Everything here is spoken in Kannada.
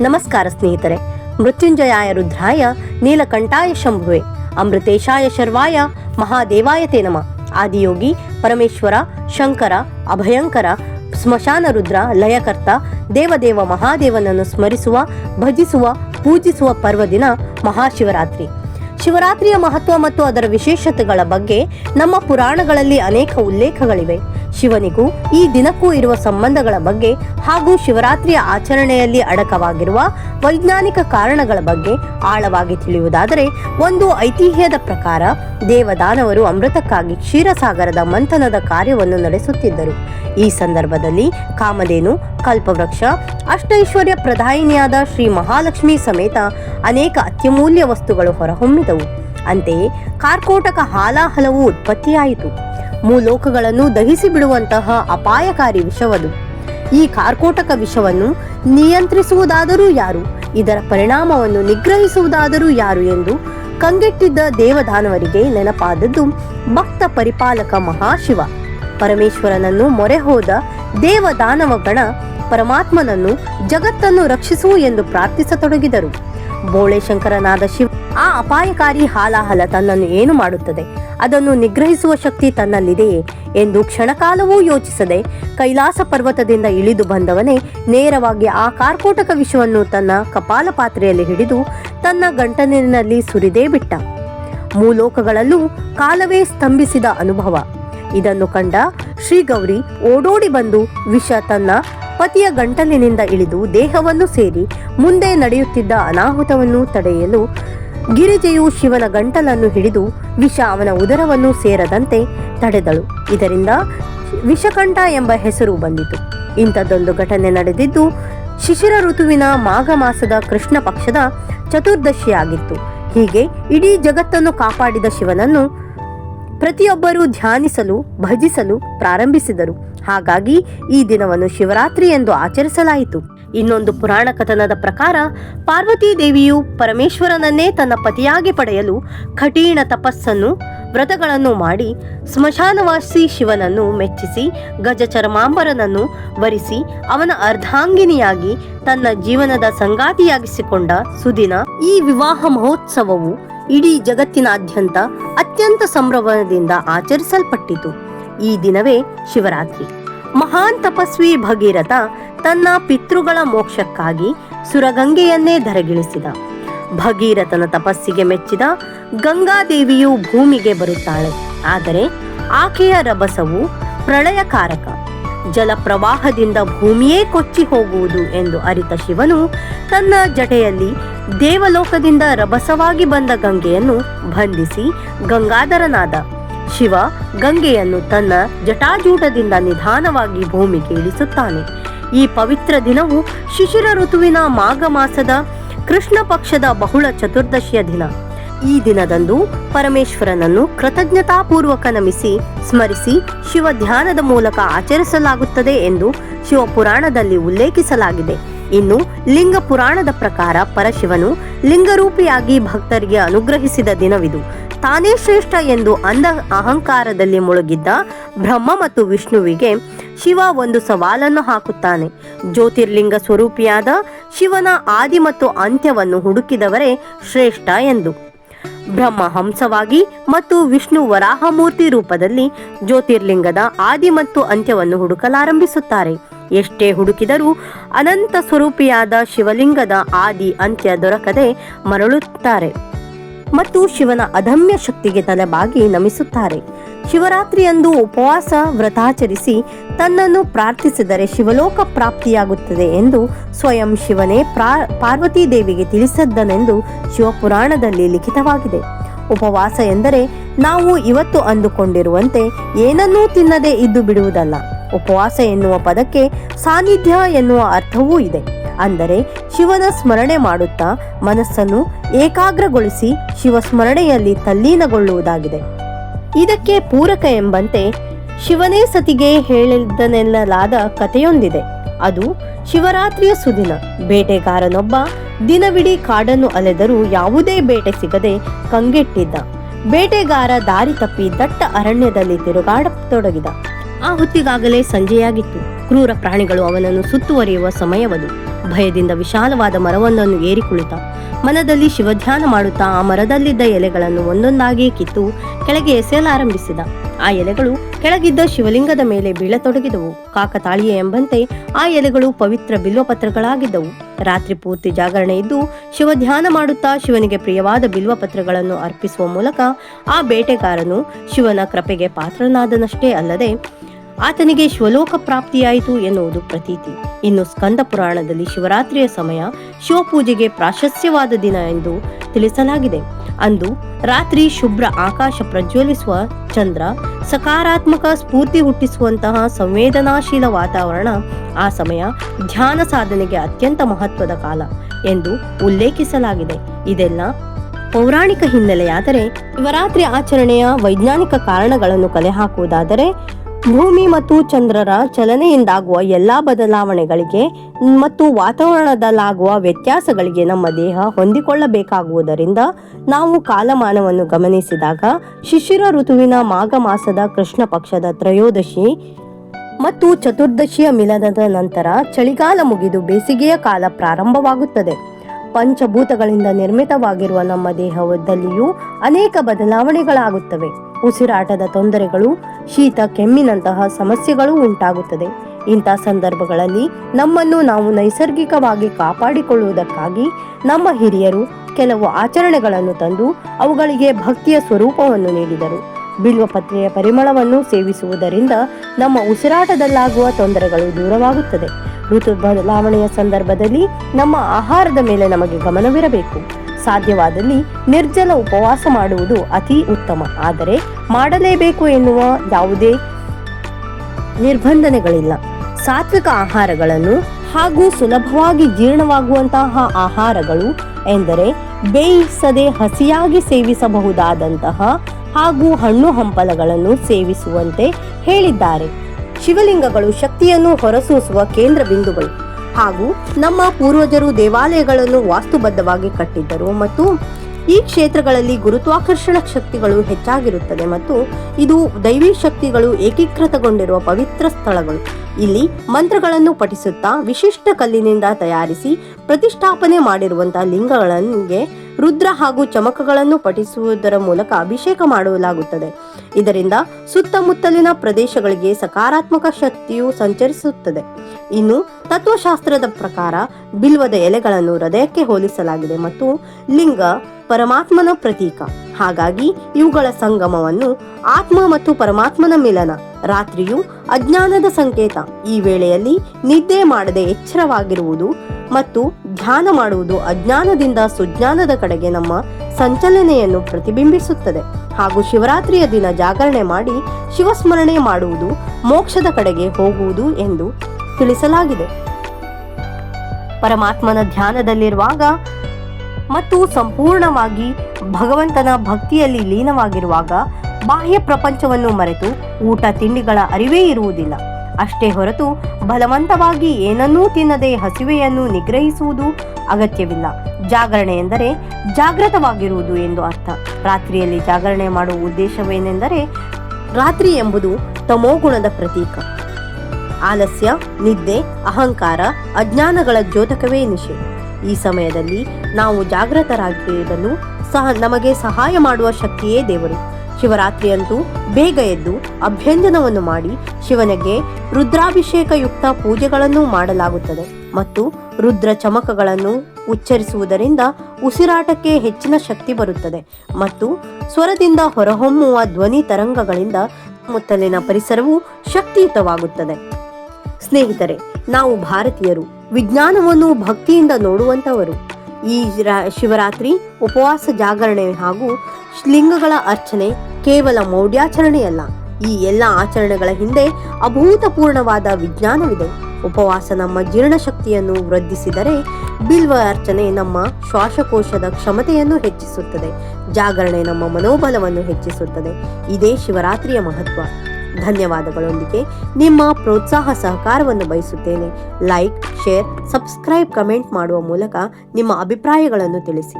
ನಮಸ್ಕಾರ ಸ್ನೇಹಿತರೆ. ಮೃತ್ಯುಂಜಯಾಯ ರುದ್ರಾಯ, ನೀಲಕಂಠಾಯ ಶಂಭುವೆ, ಅಮೃತೇಶಾಯ ಶರ್ವಾಯ, ಮಹಾದೇವಾಯ ನಮ. ಆದಿಯೋಗಿ, ಪರಮೇಶ್ವರ, ಶಂಕರ, ಅಭಯಂಕರ, ಸ್ಮಶಾನ ರುದ್ರ, ಲಯಕರ್ತ, ದೇವದೇವ ಮಹಾದೇವನನ್ನು ಸ್ಮರಿಸುವ, ಭಜಿಸುವ, ಪೂಜಿಸುವ ಪರ್ವದಿನ ಮಹಾಶಿವರಾತ್ರಿ. ಶಿವರಾತ್ರಿಯ ಮಹತ್ವ ಮತ್ತು ಅದರ ವಿಶೇಷತೆಗಳ ಬಗ್ಗೆ ನಮ್ಮ ಪುರಾಣಗಳಲ್ಲಿ ಅನೇಕ ಉಲ್ಲೇಖಗಳಿವೆ. ಶಿವನಿಗೂ ಈ ದಿನಕ್ಕೂ ಇರುವ ಸಂಬಂಧಗಳ ಬಗ್ಗೆ ಹಾಗೂ ಶಿವರಾತ್ರಿಯ ಆಚರಣೆಯಲ್ಲಿ ಅಡಕವಾಗಿರುವ ವೈಜ್ಞಾನಿಕ ಕಾರಣಗಳ ಬಗ್ಗೆ ಆಳವಾಗಿ ತಿಳಿಯುವುದಾದರೆ, ಒಂದು ಐತಿಹ್ಯದ ಪ್ರಕಾರ ದೇವದಾನವರು ಅಮೃತಕ್ಕಾಗಿ ಕ್ಷೀರಸಾಗರದ ಮಂಥನದ ಕಾರ್ಯವನ್ನು ನಡೆಸುತ್ತಿದ್ದರು. ಈ ಸಂದರ್ಭದಲ್ಲಿ ಕಾಮಧೇನು, ಕಲ್ಪವೃಕ್ಷ, ಅಷ್ಟೈಶ್ವರ್ಯ ಪ್ರಧಾಯಿನಿಯಾದ ಶ್ರೀ ಮಹಾಲಕ್ಷ್ಮಿ ಸಮೇತ ಅನೇಕ ಅತ್ಯಮೂಲ್ಯ ವಸ್ತುಗಳು ಹೊರಹೊಮ್ಮಿದವು. ಅಂತೆಯೇ ಕಾರ್ಕೋಟಕ ಹಾಲಾಹಲವು ಉತ್ಪತ್ತಿಯಾಯಿತು. ಮೂಲೋಕಗಳನ್ನು ದಹಿಸಿ ಬಿಡುವಂತಹ ಅಪಾಯಕಾರಿ ವಿಷವದು. ಈ ಕಾರ್ಕೋಟಕ ವಿಷವನ್ನು ನಿಯಂತ್ರಿಸುವುದಾದರೂ ಯಾರು? ಇದರ ಪರಿಣಾಮವನ್ನು ನಿಗ್ರಹಿಸುವುದಾದರೂ ಯಾರು ಎಂದು ಕಂಗೆಟ್ಟಿದ್ದ ದೇವದಾನವರಿಗೆ ನೆನಪಾದದ್ದು ಭಕ್ತ ಪರಿಪಾಲಕ ಮಹಾಶಿವ. ಪರಮೇಶ್ವರನನ್ನು ಮೊರೆ ಹೋದ ದೇವದಾನವ ಗಣ ಪರಮಾತ್ಮನನ್ನು ಜಗತ್ತನ್ನು ರಕ್ಷಿಸು ಎಂದು ಪ್ರಾರ್ಥಿಸತೊಡಗಿದರು. ಬೋಳೆಶಂಕರನಾದ ಶಿವ ಆ ಅಪಾಯಕಾರಿ ಹಾಲಾಹಲ ತನ್ನನ್ನು ಏನು ಮಾಡುತ್ತದೆ? ಅದನ್ನು ನಿಗ್ರಹಿಸುವ ಶಕ್ತಿ ತನ್ನಲ್ಲಿದೆಯೇ? ಎಂದು ಕ್ಷಣಕಾಲವೂ ಯೋಚಿಸದೆ ಕೈಲಾಸ ಪರ್ವತದಿಂದ ಇಳಿದು ಬಂದವನೇ ನೇರವಾಗಿ ಆ ಕಾರ್ಕೋಟಕ ವಿಷವನ್ನು ತನ್ನ ಕಪಾಲ ಪಾತ್ರೆಯಲ್ಲಿ ಹಿಡಿದು ತನ್ನ ಗಂಟನಿನಲ್ಲಿ ಸುರಿದೇ ಬಿಟ್ಟ. ಮೂಲೋಕಗಳಲ್ಲೂ ಕಾಲವೇ ಸ್ತಂಭಿಸಿದ ಅನುಭವ. ಇದನ್ನು ಕಂಡ ಶ್ರೀಗೌರಿ ಓಡೋಡಿ ಬಂದು ವಿಷ ತನ್ನ ಪತಿಯ ಗಂಟಲಿನಿಂದ ಇಳಿದು ದೇಹವನ್ನು ಸೇರಿ ಮುಂದೆ ನಡೆಯುತ್ತಿದ್ದ ಅನಾಹುತವನ್ನು ತಡೆಯಲು ಗಿರಿಜೆಯು ಶಿವನ ಗಂಟಲನ್ನು ಹಿಡಿದು ವಿಷ ಅವನ ಉದರವನ್ನು ಸೇರದಂತೆ ತಡೆದಳು. ಇದರಿಂದ ವಿಷಕಂಠ ಎಂಬ ಹೆಸರು ಬಂದಿತು. ಇಂಥದ್ದೊಂದು ಘಟನೆ ನಡೆದಿದ್ದು ಶಿಶಿರ ಋತುವಿನ ಮಾಘ ಮಾಸದ ಕೃಷ್ಣ ಪಕ್ಷದ ಚತುರ್ದಶಿಯಾಗಿತ್ತು. ಹೀಗೆ ಇಡೀ ಜಗತ್ತನ್ನು ಕಾಪಾಡಿದ ಶಿವನನ್ನು ಪ್ರತಿಯೊಬ್ಬರೂ ಧ್ಯಾನಿಸಲು, ಭಜಿಸಲು ಪ್ರಾರಂಭಿಸಿದರು. ಹಾಗಾಗಿ ಈ ದಿನವನ್ನು ಶಿವರಾತ್ರಿ ಎಂದು ಆಚರಿಸಲಾಯಿತು. ಇನ್ನೊಂದು ಪುರಾಣ ಕಥನದ ಪ್ರಕಾರ, ಪಾರ್ವತೀ ದೇವಿಯು ಪರಮೇಶ್ವರನನ್ನೇ ತನ್ನ ಪತಿಯಾಗಿ ಪಡೆಯಲು ಕಠಿಣ ತಪಸ್ಸನ್ನು, ವ್ರತಗಳನ್ನು ಮಾಡಿ ಸ್ಮಶಾನವಾಸಿ ಶಿವನನ್ನು ಮೆಚ್ಚಿಸಿ ಗಜ ಚರ್ಮಾಂಬರನನ್ನು ವರಿಸಿ, ಅವನ ಅರ್ಧಾಂಗಿನಿಯಾಗಿ ತನ್ನ ಜೀವನದ ಸಂಗಾತಿಯಾಗಿಸಿಕೊಂಡ ಸುದಿನ ಈ ವಿವಾಹ ಮಹೋತ್ಸವವು ಇಡೀ ಜಗತ್ತಿನಾದ್ಯಂತ ಅತ್ಯಂತ ಸಂಭ್ರಮದಿಂದ ಆಚರಿಸಲ್ಪಟ್ಟಿತು. ಈ ದಿನವೇ ಶಿವರಾತ್ರಿ. ಮಹಾನ್ ತಪಸ್ವಿ ಭಗೀರಥ ತನ್ನ ಪಿತೃಗಳ ಮೋಕ್ಷಕ್ಕಾಗಿ ಸುರಗಂಗೆಯನ್ನೇ ಧರೆಗಿಳಿಸಿದ. ಭಗೀರಥನ ತಪಸ್ಸಿಗೆ ಮೆಚ್ಚಿದ ಗಂಗಾದೇವಿಯು ಭೂಮಿಗೆ ಬರುತ್ತಾಳೆ. ಆದರೆ ಆಕೆಯ ರಭಸವು ಪ್ರಳಯಕಾರಕ. ಜಲಪ್ರವಾಹದಿಂದ ಭೂಮಿಯೇ ಕೊಚ್ಚಿ ಹೋಗುವುದು ಎಂದು ಅರಿತ ಶಿವನು ತನ್ನ ಜಟೆಯಲ್ಲಿ ದೇವಲೋಕದಿಂದ ರಭಸವಾಗಿ ಬಂದ ಗಂಗೆಯನ್ನು ಬಂಧಿಸಿ ಗಂಗಾಧರನಾದ ಶಿವ ಗಂಗೆಯನ್ನು ತನ್ನ ಜಟಾಜೂಟದಿಂದ ನಿಧಾನವಾಗಿ ಭೂಮಿಗೆ ಇಳಿಸುತ್ತಾನೆ. ಈ ಪವಿತ್ರ ದಿನವು ಶಿಶಿರ ಋತುವಿನ ಮಾಘ ಮಾಸದ ಕೃಷ್ಣ ಪಕ್ಷದ ಬಹುಳ ಚತುರ್ದಶಿಯ ದಿನ. ಈ ದಿನದಂದು ಪರಮೇಶ್ವರನನ್ನು ಕೃತಜ್ಞತಾಪೂರ್ವಕ ನಮಿಸಿ, ಸ್ಮರಿಸಿ ಶಿವ ಧ್ಯಾನದ ಮೂಲಕ ಆಚರಿಸಲಾಗುತ್ತದೆ ಎಂದು ಶಿವಪುರಾಣದಲ್ಲಿ ಉಲ್ಲೇಖಿಸಲಾಗಿದೆ. ಇನ್ನು ಲಿಂಗ ಪುರಾಣದ ಪ್ರಕಾರ ಪರಶಿವನು ಲಿಂಗರೂಪಿಯಾಗಿ ಭಕ್ತರಿಗೆ ಅನುಗ್ರಹಿಸಿದ ದಿನವಿದು. ತಾನೇ ಶ್ರೇಷ್ಠ ಎಂದು ಅಂಧ ಅಹಂಕಾರದಲ್ಲಿ ಮುಳುಗಿದ್ದ ಬ್ರಹ್ಮ ಮತ್ತು ವಿಷ್ಣುವಿಗೆ ಶಿವ ಒಂದು ಸವಾಲನ್ನು ಹಾಕುತ್ತಾನೆ. ಜ್ಯೋತಿರ್ಲಿಂಗ ಸ್ವರೂಪಿಯಾದ ಶಿವನ ಆದಿ ಮತ್ತು ಅಂತ್ಯವನ್ನು ಹುಡುಕಿದವರೇ ಶ್ರೇಷ್ಠ ಎಂದು. ಬ್ರಹ್ಮ ಹಂಸವಾಗಿ ಮತ್ತು ವಿಷ್ಣು ವರಾಹಮೂರ್ತಿ ರೂಪದಲ್ಲಿ ಜ್ಯೋತಿರ್ಲಿಂಗದ ಆದಿ ಮತ್ತು ಅಂತ್ಯವನ್ನು ಹುಡುಕಲಾರಂಭಿಸುತ್ತಾರೆ. ಎಷ್ಟೇ ಹುಡುಕಿದರೂ ಅನಂತ ಸ್ವರೂಪಿಯಾದ ಶಿವಲಿಂಗದ ಆದಿ ಅಂತ್ಯ ದೊರಕದೆ ಮರಳುತ್ತಾರೆ ಮತ್ತು ಶಿವನ ಅದಮ್ಯ ಶಕ್ತಿಗೆ ತಲೆಬಾಗಿ ನಮಿಸುತ್ತಾರೆ. ಶಿವರಾತ್ರಿಯಂದು ಉಪವಾಸ ವ್ರತಾಚರಿಸಿ ತನ್ನನ್ನು ಪ್ರಾರ್ಥಿಸಿದರೆ ಶಿವಲೋಕ ಪ್ರಾಪ್ತಿಯಾಗುತ್ತದೆ ಎಂದು ಸ್ವಯಂ ಶಿವನೇ ಪ್ರಾ, ಪಾರ್ವತೀ ದೇವಿಗೆ ತಿಳಿಸದ್ದನೆಂದು ಶಿವಪುರಾಣದಲ್ಲಿ ಲಿಖಿತವಾಗಿದೆ. ಉಪವಾಸ ಎಂದರೆ ನಾವು ಇವತ್ತು ಅಂದುಕೊಂಡಿರುವಂತೆ ಏನನ್ನೂ ತಿನ್ನದೆ ಇದ್ದು ಬಿಡುವುದಲ್ಲ. ಉಪವಾಸ ಎನ್ನುವ ಪದಕ್ಕೆ ಸಾನ್ನಿಧ್ಯ ಎನ್ನುವ ಅರ್ಥವೂ ಇದೆ. ಅಂದರೆ ಶಿವನ ಸ್ಮರಣೆ ಮಾಡುತ್ತಾ ಮನಸ್ಸನ್ನು ಏಕಾಗ್ರಗೊಳಿಸಿ ಶಿವ ಸ್ಮರಣೆಯಲ್ಲಿ ತಲ್ಲೀನಗೊಳ್ಳುವುದಾಗಿದೆ. ಇದಕ್ಕೆ ಪೂರಕ ಎಂಬಂತೆ ಶಿವನೇ ಸತಿಗೆ ಹೇಳಿದ್ದನೆನ್ನಲಾದ ಕಥೆಯೊಂದಿದೆ. ಅದು ಶಿವರಾತ್ರಿಯ ಸುದಿನ. ಬೇಟೆಗಾರನೊಬ್ಬ ದಿನವಿಡೀ ಕಾಡನ್ನು ಅಲೆದರೂ ಯಾವುದೇ ಬೇಟೆ ಸಿಗದೆ ಕಂಗೆಟ್ಟಿದ್ದ. ಬೇಟೆಗಾರ ದಾರಿ ತಪ್ಪಿ ದಟ್ಟ ಅರಣ್ಯದಲ್ಲಿ ತಿರುಗಾಡತೊಡಗಿದ. ಆ ಹೊತ್ತಿಗಾಗಲೇ ಸಂಜೆಯಾಗಿತ್ತು. ಕ್ರೂರ ಪ್ರಾಣಿಗಳು ಅವನನ್ನು ಸುತ್ತುವರಿಯುವ ಸಮಯವದು. ಭಯದಿಂದ ವಿಶಾಲವಾದ ಮರವೊಂದನ್ನು ಏರಿ ಕುಳಿತ. ಮನದಲ್ಲಿ ಶಿವಧ್ಯಾನ ಮಾಡುತ್ತಾ ಆ ಮರದಲ್ಲಿದ್ದ ಎಲೆಗಳನ್ನು ಒಂದೊಂದಾಗಿ ಕಿತ್ತು ಕೆಳಗೆ ಎಸೆಯಲಾರಂಭಿಸಿದ. ಆ ಎಲೆಗಳು ಕೆಳಗಿದ್ದ ಶಿವಲಿಂಗದ ಮೇಲೆ ಬೀಳತೊಡಗಿದವು. ಕಾಕತಾಳೀಯ ಎಂಬಂತೆ ಆ ಎಲೆಗಳು ಪವಿತ್ರ ಬಿಲ್ವಪತ್ರಗಳಾಗಿದ್ದವು. ರಾತ್ರಿ ಪೂರ್ತಿ ಜಾಗರಣೆ ಇದ್ದು ಶಿವಧ್ಯಾನ ಮಾಡುತ್ತಾ ಶಿವನಿಗೆ ಪ್ರಿಯವಾದ ಬಿಲ್ವಪತ್ರಗಳನ್ನು ಅರ್ಪಿಸುವ ಮೂಲಕ ಆ ಬೇಟೆಗಾರನು ಶಿವನ ಕೃಪೆಗೆ ಪಾತ್ರನಾದನಷ್ಟೇ ಅಲ್ಲದೆ ಆತನಿಗೆ ಶಿವಲೋಕ ಪ್ರಾಪ್ತಿಯಾಯಿತು ಎನ್ನುವುದು ಪ್ರತೀತಿ. ಇನ್ನು ಸ್ಕಂದ ಪುರಾಣದಲ್ಲಿ ಶಿವರಾತ್ರಿಯ ಸಮಯ ಶಿವಪೂಜೆಗೆ ಪ್ರಾಶಸ್ತ್ಯವಾದ ದಿನ ಎಂದು ತಿಳಿಸಲಾಗಿದೆ. ಅಂದು ರಾತ್ರಿ ಶುಭ್ರ ಆಕಾಶ ಪ್ರಜ್ವಲಿಸುವ ಚಂದ್ರ ಸಕಾರಾತ್ಮಕ ಸ್ಫೂರ್ತಿ ಹುಟ್ಟಿಸುವಂತಹ ಸಂವೇದನಾಶೀಲ ವಾತಾವರಣ ಆ ಸಮಯ ಧ್ಯಾನ ಸಾಧನೆಗೆ ಅತ್ಯಂತ ಮಹತ್ವದ ಕಾಲ ಎಂದು ಉಲ್ಲೇಖಿಸಲಾಗಿದೆ. ಇದೆಲ್ಲ ಪೌರಾಣಿಕ ಹಿನ್ನೆಲೆಯಾದರೆ ಶಿವರಾತ್ರಿ ಆಚರಣೆಯ ವೈಜ್ಞಾನಿಕ ಕಾರಣಗಳನ್ನು ಕಲೆ ಹಾಕುವುದಾದರೆ ಭೂಮಿ ಮತ್ತು ಚಂದ್ರರ ಚಲನೆಯಿಂದಾಗುವ ಎಲ್ಲಾ ಬದಲಾವಣೆಗಳಿಗೆ ಮತ್ತು ವಾತಾವರಣದಲ್ಲಾಗುವ ವ್ಯತ್ಯಾಸಗಳಿಗೆ ನಮ್ಮ ದೇಹ ಹೊಂದಿಕೊಳ್ಳಬೇಕಾಗುವುದರಿಂದ ನಾವು ಕಾಲಮಾನವನ್ನು ಗಮನಿಸಿದಾಗ ಶಿಶಿರ ಋತುವಿನ ಮಾಘ ಮಾಸದ ಕೃಷ್ಣ ಪಕ್ಷದ ತ್ರಯೋದಶಿ ಮತ್ತು ಚತುರ್ದಶಿಯ ಮಿಲನದ ನಂತರ ಚಳಿಗಾಲ ಮುಗಿದು ಬೇಸಿಗೆಯ ಕಾಲ ಪ್ರಾರಂಭವಾಗುತ್ತದೆ. ಪಂಚಭೂತಗಳಿಂದ ನಿರ್ಮಿತವಾಗಿರುವ ನಮ್ಮ ದೇಹದಲ್ಲಿಯೂ ಅನೇಕ ಬದಲಾವಣೆಗಳಾಗುತ್ತವೆ. ಉಸಿರಾಟದ ತೊಂದರೆಗಳು, ಶೀತ, ಕೆಮ್ಮಿನಂತಹ ಸಮಸ್ಯೆಗಳು ಉಂಟಾಗುತ್ತದೆ. ಇಂಥ ಸಂದರ್ಭಗಳಲ್ಲಿ ನಮ್ಮನ್ನು ನಾವು ನೈಸರ್ಗಿಕವಾಗಿ ಕಾಪಾಡಿಕೊಳ್ಳುವುದಕ್ಕಾಗಿ ನಮ್ಮ ಹಿರಿಯರು ಕೆಲವು ಆಚರಣೆಗಳನ್ನು ತಂದು ಅವುಗಳಿಗೆ ಭಕ್ತಿಯ ಸ್ವರೂಪವನ್ನು ನೀಡಿದರು. ಬಿಲ್ವಪತ್ರೆಯ ಪರಿಮಳವನ್ನು ಸೇವಿಸುವುದರಿಂದ ನಮ್ಮ ಉಸಿರಾಟದಲ್ಲಾಗುವ ತೊಂದರೆಗಳು ದೂರವಾಗುತ್ತದೆ. ಋತು ಬದಲಾವಣೆಯ ಸಂದರ್ಭದಲ್ಲಿ ನಮ್ಮ ಆಹಾರದ ಮೇಲೆ ನಮಗೆ ಗಮನವಿರಬೇಕು. ಸಾಧ್ಯವಾದಲ್ಲಿ ನಿರ್ಜಲ ಉಪವಾಸ ಮಾಡುವುದು ಅತಿ ಉತ್ತಮ. ಆದರೆ ಮಾಡಲೇಬೇಕು ಎನ್ನುವ ಯಾವುದೇ ನಿರ್ಬಂಧನೆಗಳಿಲ್ಲ. ಸಾತ್ವಿಕ ಆಹಾರಗಳನ್ನು ಹಾಗೂ ಸುಲಭವಾಗಿ ಜೀರ್ಣವಾಗುವಂತಹ ಆಹಾರಗಳು ಎಂದರೆ ಬೇಯಿಸದೆ ಹಸಿಯಾಗಿ ಸೇವಿಸಬಹುದಾದಂತಹ ಹಾಗೂ ಹಣ್ಣು ಹಂಪಲಗಳನ್ನು ಸೇವಿಸುವಂತೆ ಹೇಳಿದ್ದಾರೆ. ಶಿವಲಿಂಗಗಳು ಶಕ್ತಿಯನ್ನು ಹೊರಸೂಸುವ ಕೇಂದ್ರ ಬಿಂದುಗಳು. ಹಾಗೂ ನಮ್ಮ ಪೂರ್ವಜರು ದೇವಾಲಯಗಳನ್ನು ವಾಸ್ತುಬದ್ಧವಾಗಿ ಕಟ್ಟಿದ್ದರು ಮತ್ತು ಈ ಕ್ಷೇತ್ರಗಳಲ್ಲಿ ಗುರುತ್ವಾಕರ್ಷಣ ಶಕ್ತಿಗಳು ಹೆಚ್ಚಾಗಿರುತ್ತದೆ ಮತ್ತು ಇದು ದೈವಿ ಶಕ್ತಿಗಳು ಏಕೀಕೃತಗೊಂಡಿರುವ ಪವಿತ್ರ ಸ್ಥಳಗಳು. ಇಲ್ಲಿ ಮಂತ್ರಗಳನ್ನು ಪಠಿಸುತ್ತಾ ವಿಶಿಷ್ಟ ಕಲ್ಲಿನಿಂದ ತಯಾರಿಸಿ ಪ್ರತಿಷ್ಠಾಪನೆ ಮಾಡಿರುವಂತಹ ಲಿಂಗಗಳಿಗೆ ರುದ್ರ ಹಾಗೂ ಚಮಕಗಳನ್ನು ಪಠಿಸುವುದರ ಮೂಲಕ ಅಭಿಷೇಕ ಮಾಡಲಾಗುತ್ತದೆ. ಇದರಿಂದ ಸುತ್ತಮುತ್ತಲಿನ ಪ್ರದೇಶಗಳಿಗೆ ಸಕಾರಾತ್ಮಕ ಶಕ್ತಿಯು ಸಂಚರಿಸುತ್ತದೆ. ಇನ್ನು ತತ್ವಶಾಸ್ತ್ರದ ಪ್ರಕಾರ ಬಿಲ್ವದ ಎಲೆಗಳನ್ನು ಹೃದಯಕ್ಕೆ ಹೋಲಿಸಲಾಗಿದೆ ಮತ್ತು ಲಿಂಗ ಪರಮಾತ್ಮನ ಪ್ರತೀಕ. ಹಾಗಾಗಿ ಇವುಗಳ ಸಂಗಮವನ್ನು ಆತ್ಮ ಮತ್ತು ಪರಮಾತ್ಮನ ಮಿಲನ, ರಾತ್ರಿಯು ಅಜ್ಞಾನದ ಸಂಕೇತ, ಈ ವೇಳೆಯಲ್ಲಿ ನಿದ್ದೆ ಮಾಡದೆ ಎಚ್ಚರವಾಗಿರುವುದು ಮತ್ತು ಧ್ಯಾನ ಮಾಡುವುದು ಅಜ್ಞಾನದಿಂದ ಸುಜ್ಞಾನದ ಕಡೆಗೆ ನಮ್ಮ ಸಂಚಲನೆಯನ್ನು ಪ್ರತಿಬಿಂಬಿಸುತ್ತದೆ. ಹಾಗೂ ಶಿವರಾತ್ರಿಯ ದಿನ ಜಾಗರಣೆ ಮಾಡಿ ಶಿವಸ್ಮರಣೆ ಮಾಡುವುದು ಮೋಕ್ಷದ ಕಡೆಗೆ ಹೋಗುವುದು ಎಂದು ತಿಳಿಸಲಾಗಿದೆ. ಪರಮಾತ್ಮನ ಧ್ಯಾನದಲ್ಲಿರುವಾಗ ಮತ್ತು ಸಂಪೂರ್ಣವಾಗಿ ಭಗವಂತನ ಭಕ್ತಿಯಲ್ಲಿ ಲೀನವಾಗಿರುವಾಗ ಬಾಹ್ಯ ಪ್ರಪಂಚವನ್ನು ಮರೆತು ಊಟ ತಿಂಡಿಗಳ ಅರಿವೇ ಇರುವುದಿಲ್ಲ. ಅಷ್ಟೇ ಹೊರತು ಬಲವಂತವಾಗಿ ಏನನ್ನೂ ತಿನ್ನದೆ ಹಸಿವೆಯನ್ನು ನಿಗ್ರಹಿಸುವುದು ಅಗತ್ಯವಿಲ್ಲ. ಜಾಗರಣೆ ಎಂದರೆ ಜಾಗೃತವಾಗಿರುವುದು ಎಂದು ಅರ್ಥ. ರಾತ್ರಿಯಲ್ಲಿ ಜಾಗರಣೆ ಮಾಡುವ ಉದ್ದೇಶವೇನೆಂದರೆ ರಾತ್ರಿ ಎಂಬುದು ತಮೋಗುಣದ ಪ್ರತೀಕ. ಆಲಸ್ಯ, ನಿದ್ದೆ, ಅಹಂಕಾರ, ಅಜ್ಞಾನಗಳ ದ್ಯೋತಕವೇ ನಿಶೆ ಈ ಸಮಯದಲ್ಲಿ ನಾವು ಜಾಗೃತರಾಗಿರಲು ಸಹ ನಮಗೆ ಸಹಾಯ ಮಾಡುವ ಶಕ್ತಿಯೇ ದೇವರು. ಶಿವರಾತ್ರಿಯಂತೂ ಬೇಗ ಎದ್ದು ಅಭ್ಯಂಜನವನ್ನು ಮಾಡಿ ಶಿವನಿಗೆ ರುದ್ರಾಭಿಷೇಕಯುಕ್ತ ಪೂಜೆಗಳನ್ನು ಮಾಡಲಾಗುತ್ತದೆ ಮತ್ತು ರುದ್ರ ಚಮಕಗಳನ್ನು ಉಚ್ಚರಿಸುವುದರಿಂದ ಉಸಿರಾಟಕ್ಕೆ ಹೆಚ್ಚಿನ ಶಕ್ತಿ ಬರುತ್ತದೆ ಮತ್ತು ಸ್ವರದಿಂದ ಹೊರಹೊಮ್ಮುವ ಧ್ವನಿ ತರಂಗಗಳಿಂದ ಮುತ್ತಲಿನ ಪರಿಸರವು ಶಕ್ತಿಯುತವಾಗುತ್ತದೆ. ಸ್ನೇಹಿತರೆ, ನಾವು ಭಾರತೀಯರು ವಿಜ್ಞಾನವನ್ನು ಭಕ್ತಿಯಿಂದ ನೋಡುವಂಥವರು. ಈ ಶಿವರಾತ್ರಿ ಉಪವಾಸ ಜಾಗರಣೆ ಹಾಗೂ ಲಿಂಗಗಳ ಅರ್ಚನೆ ಕೇವಲ ಮೌಢ್ಯಾಚರಣೆಯಲ್ಲ, ಈ ಎಲ್ಲ ಆಚರಣೆಗಳ ಹಿಂದೆ ಅಭೂತಪೂರ್ಣವಾದ ವಿಜ್ಞಾನವಿದೆ. ಉಪವಾಸ ನಮ್ಮ ಜೀರ್ಣಶಕ್ತಿಯನ್ನು ವೃದ್ಧಿಸಿದರೆ ಬಿಲ್ವ ಅರ್ಚನೆ ನಮ್ಮ ಶ್ವಾಸಕೋಶದ ಕ್ಷಮತೆಯನ್ನು ಹೆಚ್ಚಿಸುತ್ತದೆ, ಜಾಗರಣೆ ನಮ್ಮ ಮನೋಬಲವನ್ನು ಹೆಚ್ಚಿಸುತ್ತದೆ. ಇದೇ ಶಿವರಾತ್ರಿಯ ಮಹತ್ವ. ಧನ್ಯವಾದಗಳೊಂದಿಗೆ ನಿಮ್ಮ ಪ್ರೋತ್ಸಾಹ ಸಹಕಾರವನ್ನು ಬಯಸುತ್ತೇನೆ. ಲೈಕ್ ಶೇರ್ ಸಬ್ಸ್ಕ್ರೈಬ್ ಕಮೆಂಟ್ ಮಾಡುವ ಮೂಲಕ ನಿಮ್ಮ ಅಭಿಪ್ರಾಯಗಳನ್ನು ತಿಳಿಸಿ.